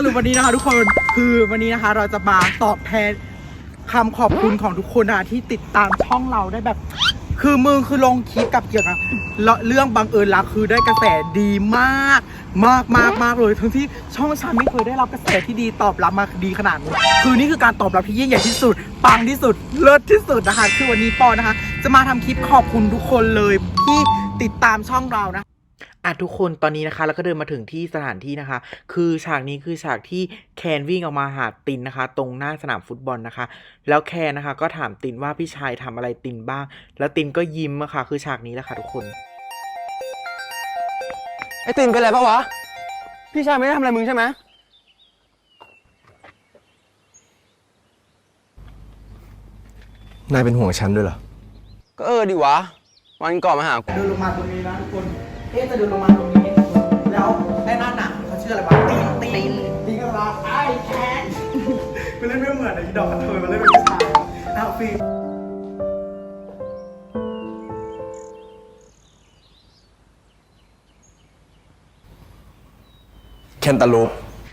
กอะสรุปวันนี้นะคะทุกคนคือวันนี้นะคะ เราจะมาตอบแทนคำขอบคุณของทุกคนนะที่ติดตามช่องเราได้แบบ คือมึงคือลงคลิปกับเกี่ยวกับเรื่องบังเอิญรักคือได้กระแสดีมาก มากมากมากเลยทั้งที่ช่องฉันไม่เคยได้รับกระแสที่ดีตอบรับมาดีขนาดนี้คือนี่คือการตอบรับที่ยิ่งใหญ่ที่สุดปังที่สุดเลิศที่สุดนะคะ คือวันนี้ปอนะคะ จะมาทำคลิปขอบคุณทุกคนเลยที่ติดตามช่องเรานะ อะทุกคนตอนนี้นะคะเราก็เดินมาถึงที่สถานที่นะคะ คือฉากนี้คือฉากที่แคนวิ่งออกมาหาตินนะคะ ตรงหน้าสนามฟุตบอลนะคะ แล้วแคนนะคะ ก็ถามตินว่าพี่ชายทำอะไรตินบ้าง แล้วตินก็ยิ้มอะค่ะ คือฉากนี้แหละค่ะทุกคนไอ้ตินเป็นไรปะวะ พี่ชายไม่ได้ทำอะไรมึงใช่ไหมนายเป็นห่วงฉันด้วยเหรอ ก็เออดิวะ วันก่อนมาหากูเดินลงมาตรงนี้นะทุกคน เอ๊ะจะเดินลงมาตรงนี้ แล้วไอ้หน้าหนังเขาชื่ออะไรวะตีนตีนตีนก็ว่าไอ้แคนมันเล่นไม่เหมือนไอ้ดอกกระเทยมันเล่นเป็นผู้ชายเอาฟิล์มแคนตาลูป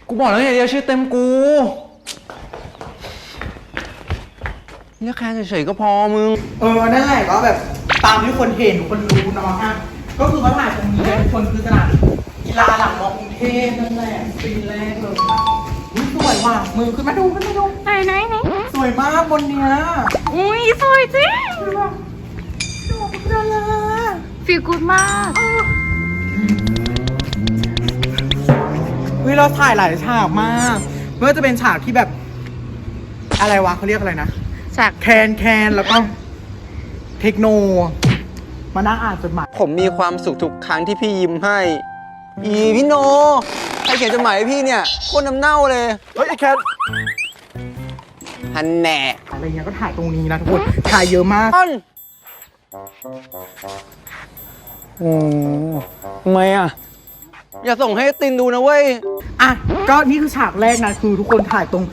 กูบอกแล้วไงเดียวชื่อเต็มกูเรียกแค่เฉยๆก็พอมึง เออ นั่นแหละก็แบบ ตามที่คนเห็นคนรู้เนาะฮะ ก็คือเขาถ่ายตรงนี้นะทุกคนคือสนามกีฬาหลังมอกรุงเทพนั่นแหละปีแรกเลยนะอุ๊ยสวยว่ะมือขึ้นมาดูขึ้นมาดู ไหนไหนไหนสวยมากบนเนี้ยอุ้ยสวยจริงสวยว่ะดอกดาราฟีลกูดมากวิเราถ่ายหลายฉากมากไม่ว่าจะเป็นฉากที่แบบ อะไรวะเขาเรียกอะไรนะ ฉากแคนแคนแล้วก็เทคโน มานั่งอ่านจดหมาย ผมมีความสุขทุกครั้งที่พี่ยิ้มให้ อีพี่โนใครเขียนจดหมายให้พี่เนี่ยโคตรน้ำเน่าเลยเฮ้ยไอ้แคนฮันแน่อะไรเงี้ยก็ถ่ายตรงนี้นะทุกคนถ่ายเยอะมากต้นโอ้ทำไมอะ อย่าส่งให้ตินดูนะเว้ย อะก็นี่คือฉากแรกนะคือทุกคนถ่ายตรง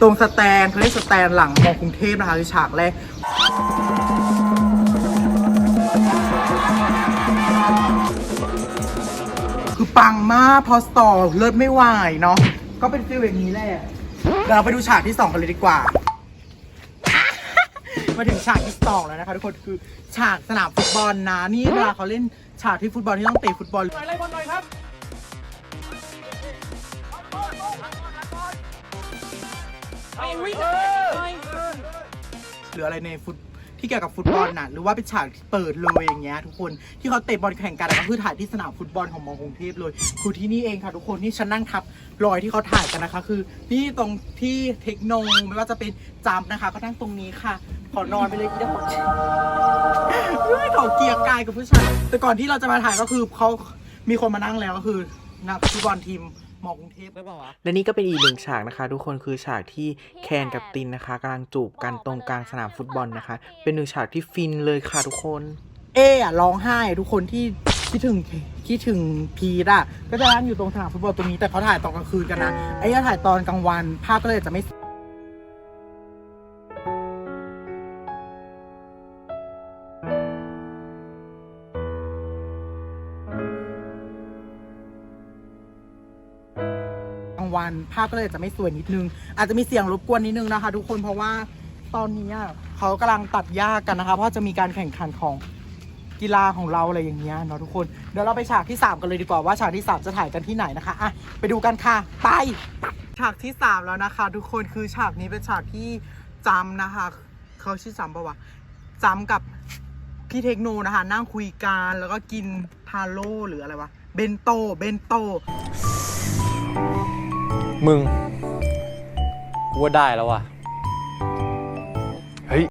ตรงสแตนเขาเรียกสแตนหลังมอกรุงเทพนะคะคือฉากแรก ปังมากพอสต่อเลิศไม่ไหวเนาะก็เป็นฟิลอย่างนี้แหละเดี๋ยวเราไปดูฉากที่สองกันเลยดีกว่า มาถึงฉากที่สองแล้วนะคะทุกคนคือฉากสนามฟุตบอลนะนี่เวลาเขาเล่นฉากที่ฟุตบอลที่ต้องเตะฟุตบอลอะไรบอลหน่อยครับหรืออะไรในฟุต ที่เกี่ยวกับฟุตบอลน่ะ หรือว่าเป็นฉากที่เปิดเลยอย่างเงี้ยทุกคนที่เขาเตะบอลแข่งกันก็คือถ่ายที่สนามฟุตบอลของมอกรุงเทพเลยคือที่นี่เองค่ะทุกคนที่ฉันนั่งทับรอยที่เขาถ่ายกันนะคะ คือนี่ตรงที่เทคโนไม่ว่าจะเป็นจำนะคะ ก็นั่งตรงนี้ค่ะ ขอนอนไปเลยที่เดียวไม่ขอเกียร์กายกับผู้ชายแต่ก่อนที่เราจะมาถ่ายก็คือเขามีคนมานั่งแล้วก็คือนักฟุตบอลทีม มอกรุงเทพและนี่ก็เป็นอีกหนึ่งฉากนะคะ ทุกคนคือฉากที่แคนกับตินนะคะกำลังจูบกันตรงกลางสนามฟุตบอลนะคะ เป็นหนึ่งฉากที่ฟินเลยค่ะทุกคน เอะอะร้องไห้ทุกคนที่คิดถึงคิดถึงพีทอะก็จะนั่งอยู่ตรงสนามฟุตบอลตรงนี้แต่เขาถ่ายตอนกลางคืนกันนะไอ้ยาถ่ายตอนกลางวันภาพก็เลยจะไม่กลางวัน ภาพก็เลยจะไม่สวยนิดนึง อาจจะมีเสียงรบกวนนิดนึงนะคะ ทุกคนเพราะว่าตอนนี้อะเขากำลังตัดหญ้ากันนะคะ เพราะจะมีการแข่งขันของกีฬาของเราอะไรอย่างเงี้ยเนาะทุกคนเดี๋ยวเราไปฉากที่3กันเลยดีกว่าว่าฉากที่3จะถ่ายกันที่ไหนนะคะอะไปดูกันค่ะไปฉากที่3แล้วนะคะ ทุกคนคือฉากนี้เป็นฉากที่จำนะคะเขาชื่อจำปะวะจำกับพี่เทคโนนะคะ นั่งคุยกันแล้วก็กินทาโร่หรืออะไรวะเบนโตเบนโต มึงกูว่าได้แล้วว่ะ เฮ้ย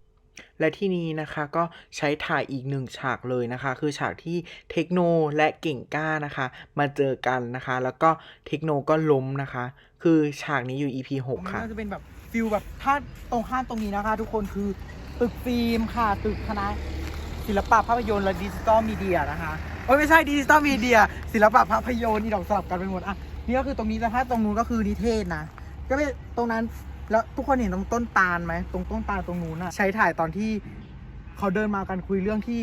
และที่นี้นะคะก็ใช้ถ่ายอีกหนึ่งฉากเลยนะคะ คือฉากที่เทคโนและเก่งกล้านะคะ มาเจอกันนะคะ แล้วก็เทคโนก็ล้มนะคะ คือฉากนี้อยู่ EP 6 ค่ะจะเป็นแบบฟิลแบบถ้าตรงข้ามตรงนี้นะคะ ทุกคนคือตึกฟิล์มค่ะตึกคณะศิลปะภาพยนตร์และดิจิตอลมีเดียนะคะโอ้ยไม่ใช่ดิจิตอลมีเดียศิลปะภาพยนตร์นี่ดอกสลับกันไปหมดอะ นี่ก็คือตรงนี้แต่ถ้าตรงนู้นก็คือนิเทศนะ ก็เป็นตรงนั้นแล้วทุกคนเห็นตรงต้นตาลไหมตรงต้นตาลตรงนู้นอะใช้ถ่ายตอนที่เขาเดินมากันคุยเรื่องที่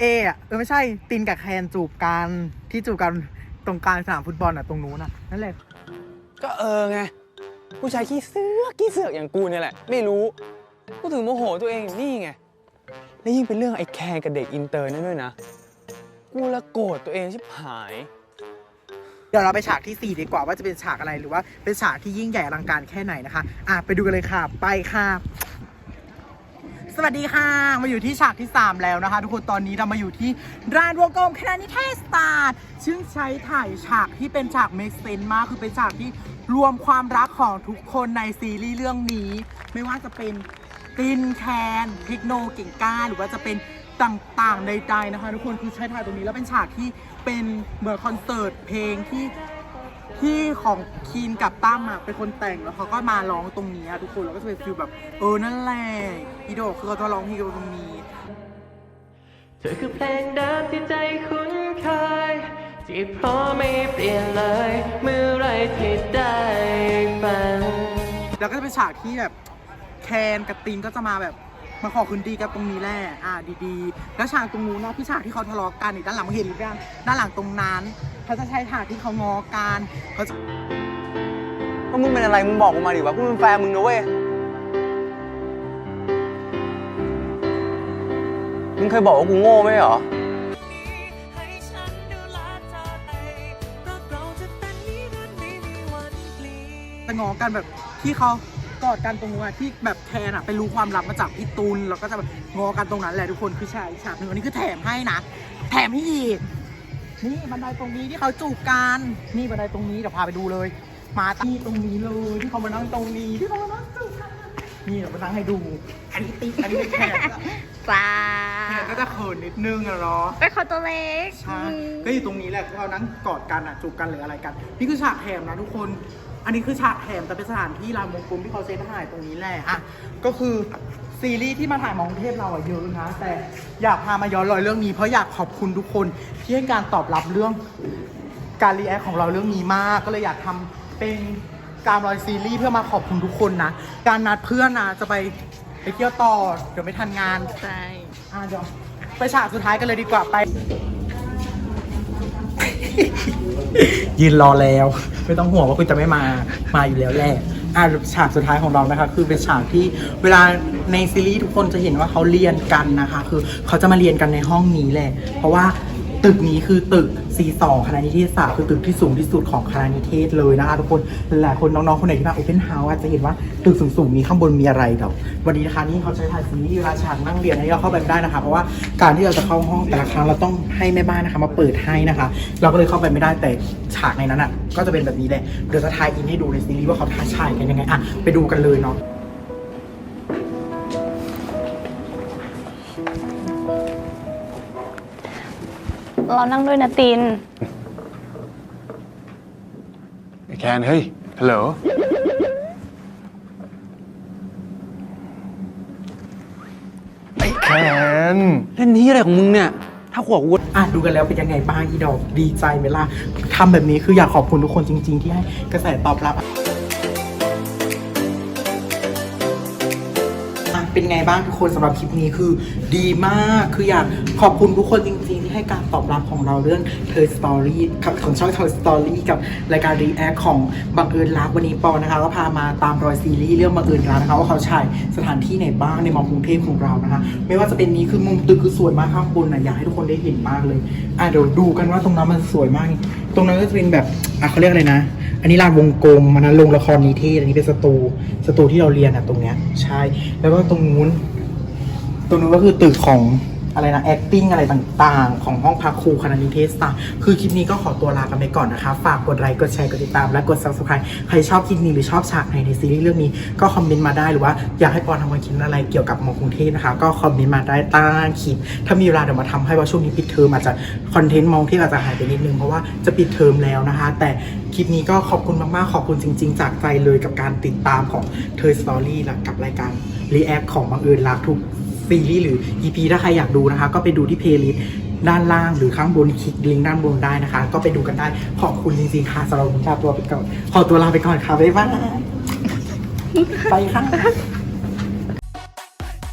เออะเออไม่ใช่ตินกับแคนจูบกันที่จูบกันตรงกลางสนามฟุตบอลอะตรงนู้นอะนั่นแหละ ก็เออไง ผู้ชายขี้เสือกขี้เสือกอย่างกูเนี่ยแหละ ไม่รู้กูถึงโมโหตัวเองนี่ไง แล้วยิ่งเป็นเรื่องไอ้แคร์กับเด็กอินเตอร์นั่นด้วยนะ กูละโกรธตัวเองชิบหาย ดี๋ยวเราไปฉากที่ 4 ดีกว่าว่าจะเป็นฉากอะไรหรือว่าเป็นฉากที่ยิ่งใหญ่อลังการแค่ไหนนะคะ อะไปดูกันเลยค่ะ ไปค่ะ สวัสดีค่ะ มาอยู่ที่ฉากที่ 3 แล้วนะคะ ทุกคนตอนนี้เรามาอยู่ที่ร้านวงกลมคณะนิเทศศาสตร์ซึ่งใช้ถ่ายฉากที่เป็นฉากเมคเซนมากคือเป็นฉากที่รวมความรักของทุกคนในซีรีส์เรื่องนี้ ไม่ว่าจะเป็นตินแคนเทคโนเก่งก้า หรือว่าจะเป็น ต่างๆใดๆนะคะ ทุกคนคือใช้ถ่ายตรงนี้แล้วเป็นฉากที่เป็นเหมือนคอนเสิร์ตเพลงที่ที่ของคีนกับตั้มอะเป็นคนแต่งแล้วเขาก็มาร้องตรงนี้อะทุกคนแล้วก็จะเป็นฟิลแบบเออนั่นแหละอีโดคือเขาจะร้องเพลงตรงนี้ เธอคือเพลงเดิมที่ใจคุ้นเคยที่เพราะไม่เปลี่ยนเลยเมื่อไรที่ได้ฟังแล้วก็จะเป็นฉากที่แบบแคนกับตินก็จะมาแบบ มาขอคืนดีกันตรงนี้แหละอ่าดีๆ แล้วฉากตรงนู้นเนาะที่ฉากที่เขาทะเลาะกันนี่ด้านหลังเห็นหรือยังด้านหลังตรงนั้นเขาจะใช้ฉากที่เขางอกันเขาจะว่ามึงเป็นอะไรมึงบอกกูมาดิว่ากูเป็นแฟนมึงนะเว้ยมึงเคยบอกว่ากูโง่ไหมเหรอจะงอกันแบบที่เขา กอดกันตรงนู้นอะที่แบบแคนอะไปรู้ความลับมาจากพี่ตูนแล้วก็จะแบบงอกันตรงนั้นแหละทุกคนคือฉากอีกฉากหนึ่งอันนี้คือแถมให้นะ แถมให้อีกนี่บันไดตรงนี้ที่เขาจูบกันนี่บันไดตรงนี้เดี๋ยวพาไปดูเลย มาที่ตรงนี้เลยที่เขามานั่งตรงนี้ที่เขามานั่งจูบกันนี่เดี๋ยวมานั่งให้ดู อันนี้ติ๊กอันนี้เป็นแขกอะจ้าแขกก็จะเขินนิดนึงอะเนาะ เป็นคนตัวเล็ก ใช่ก็อยู่ตรงนี้แหละที่เขานั่งกอดกันอะจูบกันหรืออะไรกัน นี่คือฉากแถมนะทุกคน อันนี้คือฉากแถมแต่เป็นสถานที่รามวงกลมที่เขาเซตถ่ายตรงนี้แหละอะก็คือซีรีส์ที่มาถ่ายมากรุงเทพเราอะเยอะนะ แต่อยากพามาย้อนรอยเรื่องนี้ เพราะอยากขอบคุณทุกคนที่ให้การตอบรับเรื่องการรีแอคของเราเรื่องนี้มาก ก็เลยอยากทำเป็นการรอยซีรีส์เพื่อมาขอบคุณทุกคนนะ การนัดเพื่อนนะจะไปไปเที่ยวต่อเดี๋ยวไม่ทันงานใช่อะเดี๋ยวไปฉากสุดท้ายกันเลยดีกว่าไป ยืนรอแล้ว ไม่ต้องห่วงว่าคุณจะไม่มามาอยู่แล้วแหละอะฉากสุดท้ายของเรานะคะ คือเป็นฉากที่เวลาในซีรีส์ทุกคนจะเห็นว่าเขาเรียนกันนะคะ คือเขาจะมาเรียนกันในห้องนี้แหละ เพราะว่า ตึกนี้คือตึก C2 คณะนิเทศศาสตร์คือตึกที่สูงที่สุดของคณะนิเทศเลยนะคะทุกคนหลายคนน้องๆคนไหนที่มาโอเพนเฮาส์อาจจะเห็นว่าตึกสูงๆมีข้างบนมีอะไรเดี๋ยววันนี้นะคะนี่เขาใช้ถ่ายซีรีส์เวลาฉากนั่งเรียนให้เราเข้าไปไม่ได้นะคะเพราะว่าการที่เราจะเข้าห้องแต่ละครั้งเราต้องให้แม่บ้านนะคะมาเปิดให้นะคะ เราก็เลยเข้าไปไม่ได้แต่ฉากในนั้นอะก็จะเป็นแบบนี้แหละเดี๋ยวจะถ่ายอินให้ดูในซีรีส์ว่าเขาถ่ายฉายกันยังไงอะไปดูกันเลยเนาะ เรานั่งด้วยนะติน ไอ้แคนเฮ้ย ฮัลโหล ไอ้แคน เล่นนี้อะไรของมึงเนี่ย ถ้าขวบกูอะดูกันแล้วเป็นยังไงบ้างอีดอกดีใจไหมล่ะทำแบบนี้คืออยากขอบคุณทุกคนจริง ๆ ที่ให้กระแสตอบรับอะเป็นไงบ้างทุกคนสำหรับคลิปนี้คือดีมากคืออยากขอบคุณทุกคนจริงๆที่ ให้การตอบรับของเราเรื่องเธอสตอรี่ของช่องเธอสตอรี่กับรายการรีแอคของบังเอิญรักวันนี้ปอนะคะก็พามาตามรอยซีรีส์เรื่องบังเอิญรักนะคะว่าเขาฉายสถานที่ไหนบ้างในมอกรุงเทพของเรานะคะ ไม่ว่าจะเป็นนี้คือมุมตึกคือสวยมากข้างบนนะอยากให้ทุกคนได้เห็นมากเลยอะเดี๋ยวดูกันว่าตรงนั้นมันสวยมาก ตรงนั้นก็จะเป็นแบบอะเขาเรียกอะไรนะ อันนี้ลานวงกลมมันนั้นโรงละครนิเทศอันนี้เป็นสตูสตูที่เราเรียนอะตรงเนี้ยใช่แล้วก็ตรงนู้นตรงนู้นก็คือตึกของ อะไรนะ acting อะไรต่างๆ ของห้องพักครูคณะนิเทศศาสตร์คือคลิปนี้ก็ขอตัวลากันไปก่อนนะคะ ฝากกดไลค์กดแชร์กดติดตามและกด subscribe ใครชอบคลิปนี้หรือชอบฉากไหนในซีรีส์เรื่องนี้ก็คอมเมนต์มาได้หรือว่าอยากให้ปอนทำคอนเทนต์อะไรเกี่ยวกับมอกรุงเทพนะคะ ก็คอมเมนต์มาได้ใต้คลิปถ้ามีเวลาเดี๋ยวมาทำให้ว่าช่วงนี้ปิดเทอมอาจจะคอนเทนต์มองที่อาจจะหายไปนิดนึงเพราะว่าจะปิดเทอมแล้วนะคะ แต่คลิปนี้ก็ขอบคุณมากๆขอบคุณจริง ๆ จากใจเลยกับการติดตามของเธอสตอรี่และกับรายการรีแอคของบังเอิญรักทุก ซีรีส์หรือ EP ถ้าใครอยากดูนะคะ ก็ไปดูที่เพลย์ลิสต์ด้านล่างหรือข้างบนคลิกลิงก์ด้านบนได้นะคะ ก็ไปดูกันได้ขอบคุณจริงๆค่ะสำหรับวันนี้ลาตัวไปก่อนขอตัวลาไปก่อนค่ะบ๊ายบายไปค่ะ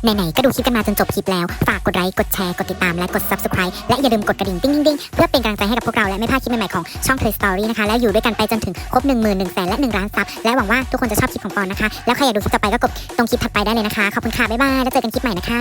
ไหนๆก็ดูคลิปกันมาจนจบคลิปแล้ว ฝากกดไลค์ กดแชร์ กดติดตาม และกด subscribe และอย่าลืมกดกระดิ่งติ๊งๆๆ เพื่อเป็นกำลังใจให้กับพวกเราและไม่พลาดคลิปใหม่ๆของช่อง Play Story นะคะ และอยู่ด้วยกันไปจนถึงครบ 1 1 0 0 0 0แสนและ 1 ล้านซับ และหวังว่าทุกคนจะชอบคลิปของปอนนะคะ แล้วใครอยากดูคลิปต่อไปก็กดตรงคลิปถัดไปได้เลยนะคะ ขอบคุณค่ะ บ๊ายบาย แล้วเจอกันคลิปใหม่นะคะ